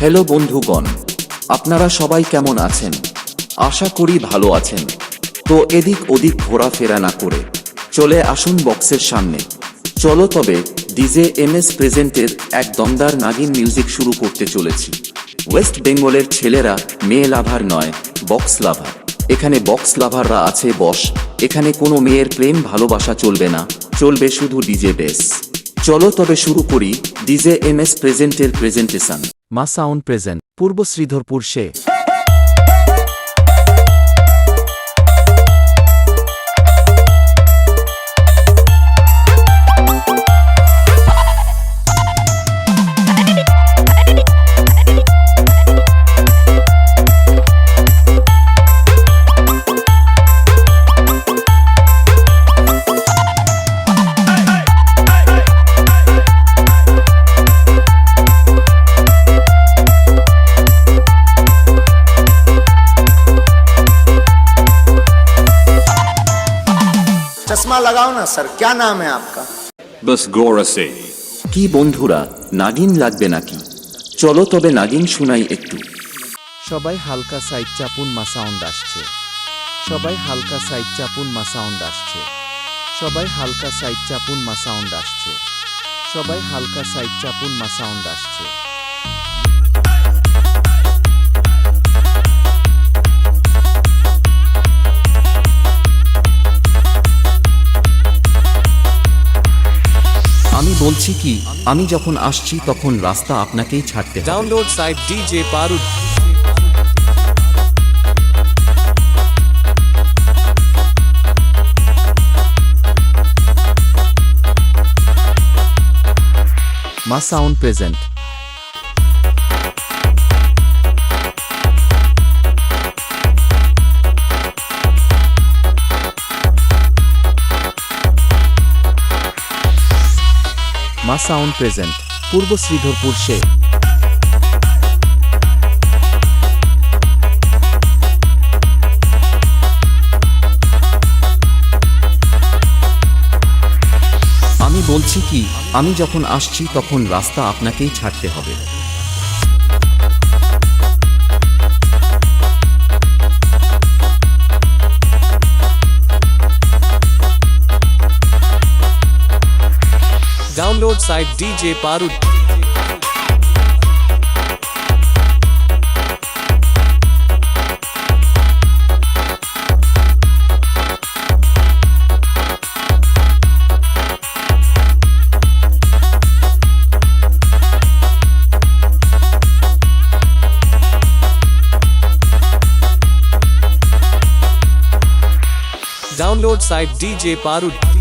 Hello বন্ধুগণ, আপনারা সবাই কেমন আছেন? আশা করি ভালো আছেন। তো এদিক ওদিক ঘোরাফেরা না করে, চলে আসুন বক্সের সামনে। চলো তবে ডিজে এম এস প্রেজেন্টের এক দমদার নাগিন মিউজিক শুরু করতে চলেছি। ওয়েস্ট বেঙ্গলের ছেলেরা মেয়ে লাভার নয় বক্স লাভার। এখানে বক্স লাভাররা আছে বস, এখানে কোনো মেয়ের প্রেম ভালোবাসা চলবে না, চলবে শুধু ডিজে বেস চলো তবে শুরু করি DJ M S প্রেজেন্টের presentation Maa sound present Purba Sridharpur সে चश्मा लगाओ ना सर क्या नाम है आपका बस गौर से কি বন্ধুরা নাগিন লাগবে নাকি চলো তবে নাগিন শুনাই একটু সবাই হালকা সাইড চাপুন মা সাউন্ড আসছে সবাই হালকা সাইড চাপুন মা সাউন্ড আসছে সবাই হালকা সাইড চাপুন মা সাউন্ড আসছে সবাই হালকা সাইড চাপুন মা সাউন্ড আসছে বলছি কি আমি যখন আসছি তখন রাস্তা আপনাকেই ছাড়তে download site DJ Paru. Maa sound present Maa sound present, Purba Sridharpur সে। আমি বলছি কি, আমি যখন আসছি তখন রাস্তা আপনাকেই ছাড়তে হবে। Download site DJ Parud. Download site DJ Parud.